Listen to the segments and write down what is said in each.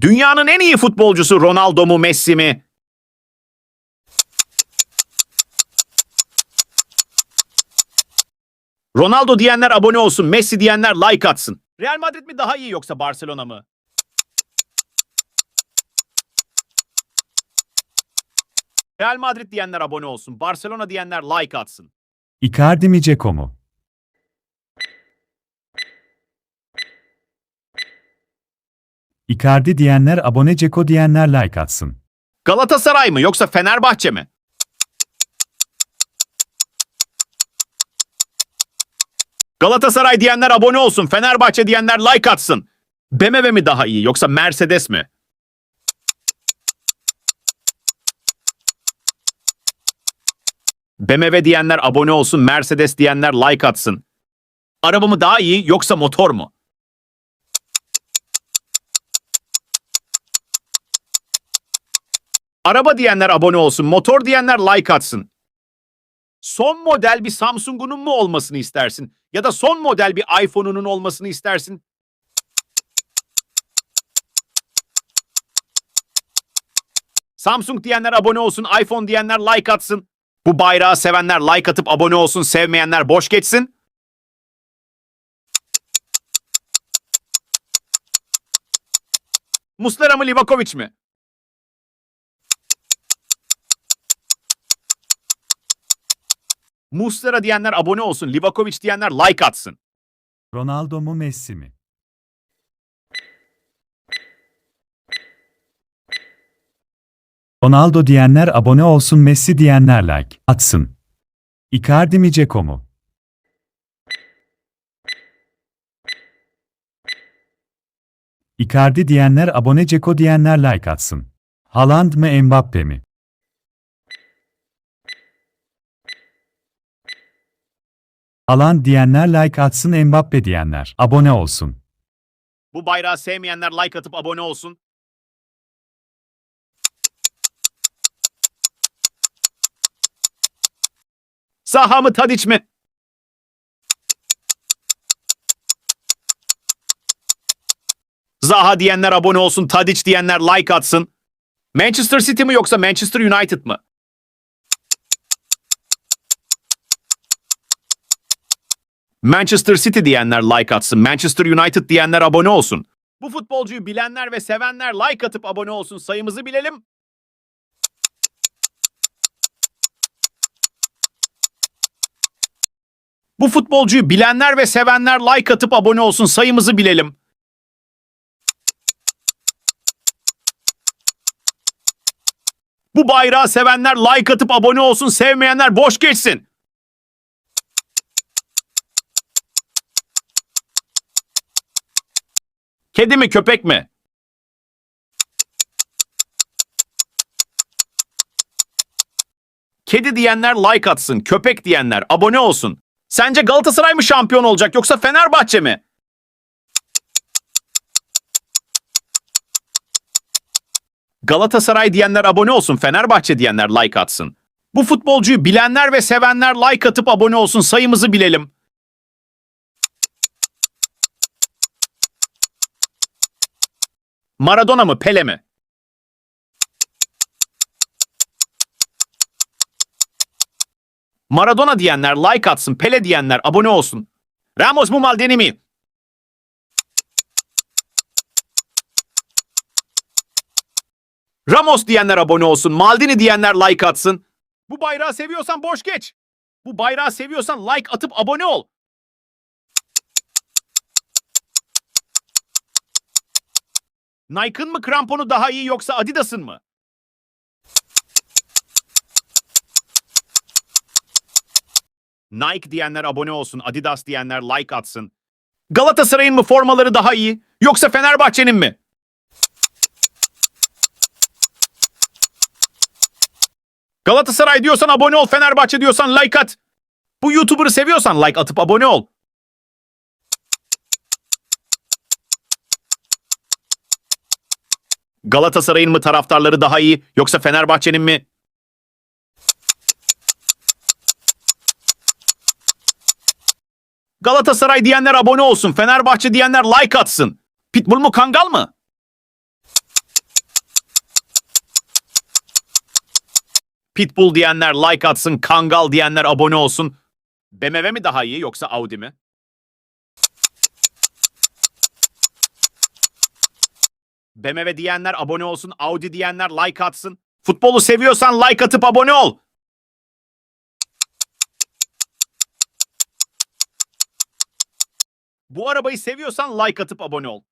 Dünyanın en iyi futbolcusu Ronaldo mu Messi mi? Ronaldo diyenler abone olsun, Messi diyenler like atsın. Real Madrid mi daha iyi yoksa Barcelona mı? Real Madrid diyenler abone olsun, Barcelona diyenler like atsın. Icardi mi Ceko mu? Icardi diyenler abone Ceko diyenler like atsın. Galatasaray mı yoksa Fenerbahçe mi? Galatasaray diyenler abone olsun, Fenerbahçe diyenler like atsın. BMW mi daha iyi yoksa Mercedes mi? BMW diyenler abone olsun, Mercedes diyenler like atsın. Araba mı daha iyi yoksa motor mu? Araba diyenler abone olsun, motor diyenler like atsın. Son model bir Samsung'unun mu olmasını istersin? Ya da son model bir iPhone'unun olmasını istersin? Samsung diyenler abone olsun, iPhone diyenler like atsın. Bu bayrağı sevenler like atıp abone olsun, sevmeyenler boş geçsin. Muslera mı Livakovic mi? Muslera diyenler abone olsun, Livakovic diyenler like atsın. Ronaldo mu Messi mi? Ronaldo diyenler abone olsun Messi diyenler like atsın. Icardi mi Ceko mu? Icardi diyenler abone Ceko diyenler like atsın. Haaland mı Mbappe mi? Haaland diyenler like atsın Mbappe diyenler abone olsun. Bu bayrağı sevmeyenler like atıp abone olsun. Saha mı Tadiç mi? Zaha diyenler abone olsun, Tadiç diyenler like atsın. Manchester City mi yoksa Manchester United mı? Manchester City diyenler like atsın, Manchester United diyenler abone olsun. Bu futbolcuyu bilenler ve sevenler like atıp abone olsun. Sayımızı bilelim. Bu futbolcuyu bilenler ve sevenler like atıp abone olsun. Sayımızı bilelim. Bu bayrağı sevenler like atıp abone olsun. Sevmeyenler boş geçsin. Kedi mi köpek mi? Kedi diyenler like atsın, köpek diyenler abone olsun. Sence Galatasaray mı şampiyon olacak yoksa Fenerbahçe mi? Galatasaray diyenler abone olsun, Fenerbahçe diyenler like atsın. Bu futbolcuyu bilenler ve sevenler like atıp abone olsun. Sayımızı bilelim. Maradona mı Pele mi? Maradona diyenler like atsın, Pele diyenler abone olsun. Ramos mu Maldini mi? Ramos diyenler abone olsun, Maldini diyenler like atsın. Bu bayrağı seviyorsan boş geç. Bu bayrağı seviyorsan like atıp abone ol. Nike'ın mı kramponu daha iyi yoksa Adidas'ın mı? Nike diyenler abone olsun, Adidas diyenler like atsın. Galatasaray'ın mı formaları daha iyi yoksa Fenerbahçe'nin mi? Galatasaray diyorsan abone ol, Fenerbahçe diyorsan like at. Bu YouTuber'ı seviyorsan like atıp abone ol. Galatasaray'ın mı taraftarları daha iyi yoksa Fenerbahçe'nin mi? Galatasaray diyenler abone olsun, Fenerbahçe diyenler like atsın. Pitbull mu Kangal mı? Pitbull diyenler like atsın, Kangal diyenler abone olsun. BMW mi daha iyi yoksa Audi mi? BMW diyenler abone olsun, Audi diyenler like atsın. Futbolu seviyorsan like atıp abone ol. Bu arabayı seviyorsan like atıp abone ol.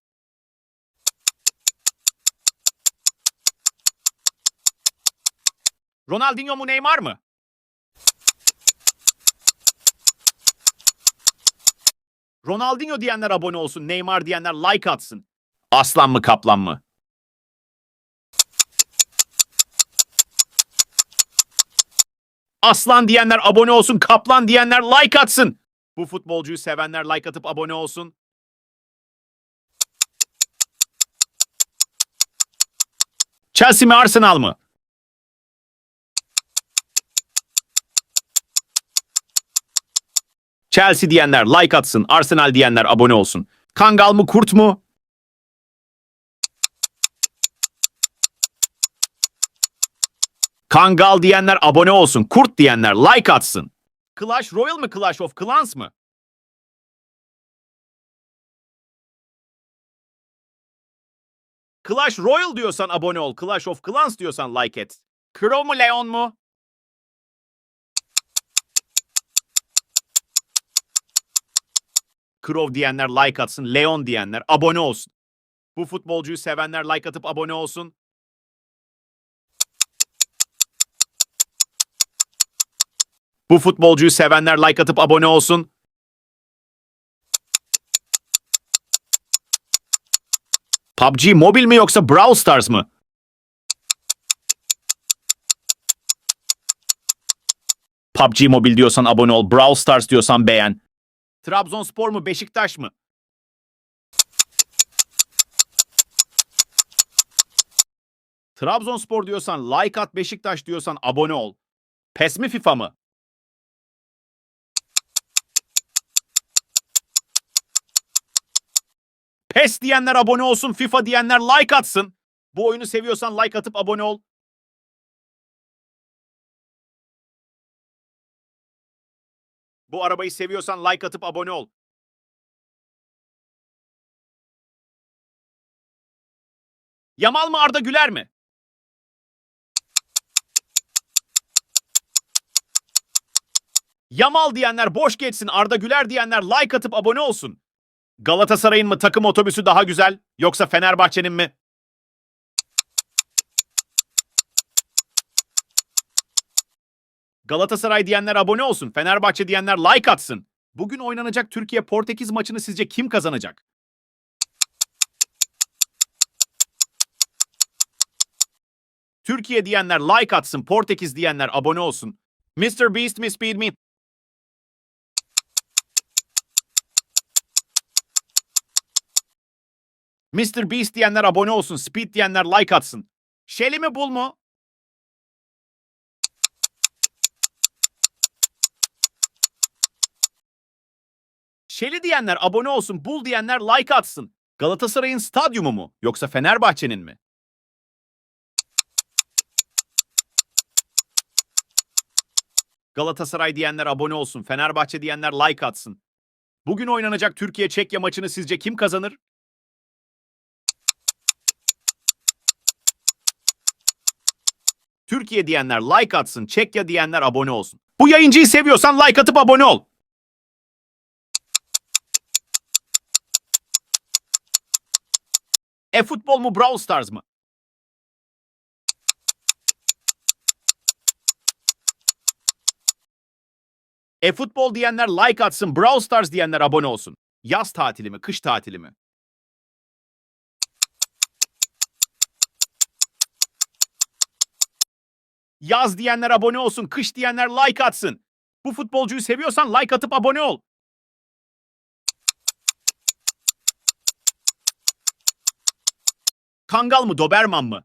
Ronaldinho mu Neymar mı? Ronaldinho diyenler abone olsun, Neymar diyenler like atsın. Aslan mı kaplan mı? Aslan diyenler abone olsun, kaplan diyenler like atsın. Bu futbolcuyu sevenler like atıp abone olsun. Chelsea mi Arsenal mı? Chelsea diyenler like atsın, Arsenal diyenler abone olsun. Kangal mı kurt mu? Kangal diyenler abone olsun, kurt diyenler like atsın. Clash Royale mı Clash of Clans mı? Clash Royale diyorsan abone ol, Clash of Clans diyorsan like et. Crow mu Leon mu? Crow diyenler like atsın, Leon diyenler abone olsun. Bu futbolcuyu sevenler like atıp abone olsun. Bu futbolcuyu sevenler like atıp abone olsun. PUBG mobil mi yoksa Brawl Stars mı? PUBG mobil diyorsan abone ol, Brawl Stars diyorsan beğen. Trabzonspor mu Beşiktaş mı? Trabzonspor diyorsan like at, Beşiktaş diyorsan abone ol. PES mi FIFA mı? PES diyenler abone olsun, FIFA diyenler like atsın. Bu oyunu seviyorsan like atıp abone ol. Bu arabayı seviyorsan like atıp abone ol. Yamal mı Arda Güler mi? Yamal diyenler boş geçsin, Arda Güler diyenler like atıp abone olsun. Galatasaray'ın mı takım otobüsü daha güzel yoksa Fenerbahçe'nin mi? Galatasaray diyenler abone olsun, Fenerbahçe diyenler like atsın. Bugün oynanacak Türkiye-Portekiz maçını sizce kim kazanacak? Türkiye diyenler like atsın, Portekiz diyenler abone olsun. Mr. Beast mi Speed mi? Mr. Beast diyenler abone olsun, Speed diyenler like atsın. Shelly mi Bull mu? Shelly diyenler abone olsun, Bull diyenler like atsın. Galatasaray'ın stadyumu mu yoksa Fenerbahçe'nin mi? Galatasaray diyenler abone olsun, Fenerbahçe diyenler like atsın. Bugün oynanacak Türkiye-Çekya maçını sizce kim kazanır? Türkiye diyenler like atsın, Çekya diyenler abone olsun. Bu yayıncıyı seviyorsan like atıp abone ol. E-futbol mu Brawl Stars mı? E-futbol diyenler like atsın, Brawl Stars diyenler abone olsun. Yaz tatili mi, kış tatili mi? Yaz diyenler abone olsun, kış diyenler like atsın. Bu futbolcuyu seviyorsan like atıp abone ol. Kangal mı, Doberman mı?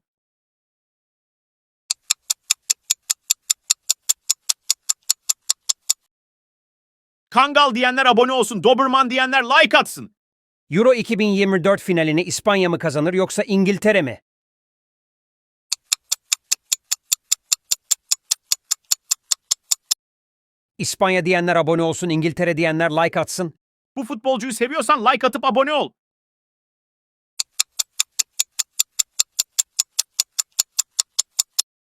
Kangal diyenler abone olsun, Doberman diyenler like atsın. Euro 2024 finalini İspanya mı kazanır yoksa İngiltere mi? İspanya diyenler abone olsun, İngiltere diyenler like atsın. Bu futbolcuyu seviyorsan like atıp abone ol.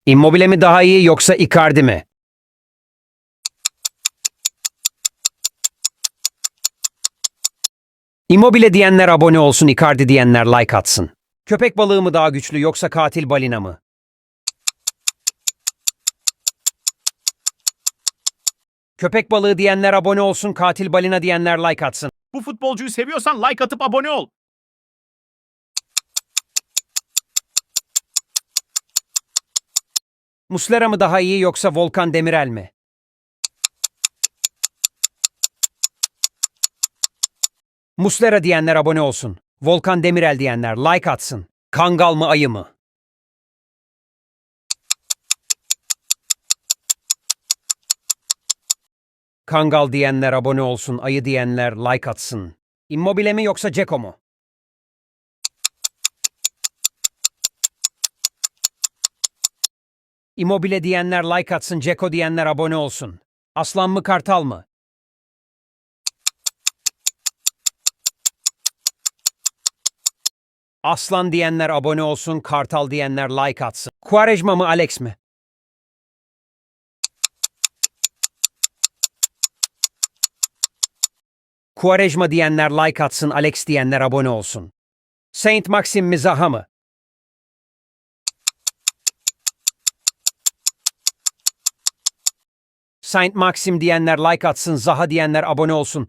Immobile mi daha iyi yoksa Icardi mi? Immobile diyenler abone olsun, Icardi diyenler like atsın. Köpek balığı mı daha güçlü yoksa katil balina mı? Köpek balığı diyenler abone olsun, katil balina diyenler like atsın. Bu futbolcuyu seviyorsan like atıp abone ol. Muslera mı daha iyi yoksa Volkan Demirel mi? Muslera diyenler abone olsun. Volkan Demirel diyenler like atsın. Kangal mı ayı mı? Kangal diyenler abone olsun, ayı diyenler like atsın. Immobile mi yoksa Ceko mu? Immobile diyenler like atsın, Ceko diyenler abone olsun. Aslan mı kartal mı? Aslan diyenler abone olsun, kartal diyenler like atsın. Quaresma mı Alex mi? Quaresma diyenler like atsın, Alex diyenler abone olsun. Saint Maxim mi Zaha mı? Saint Maxim diyenler like atsın, Zaha diyenler abone olsun.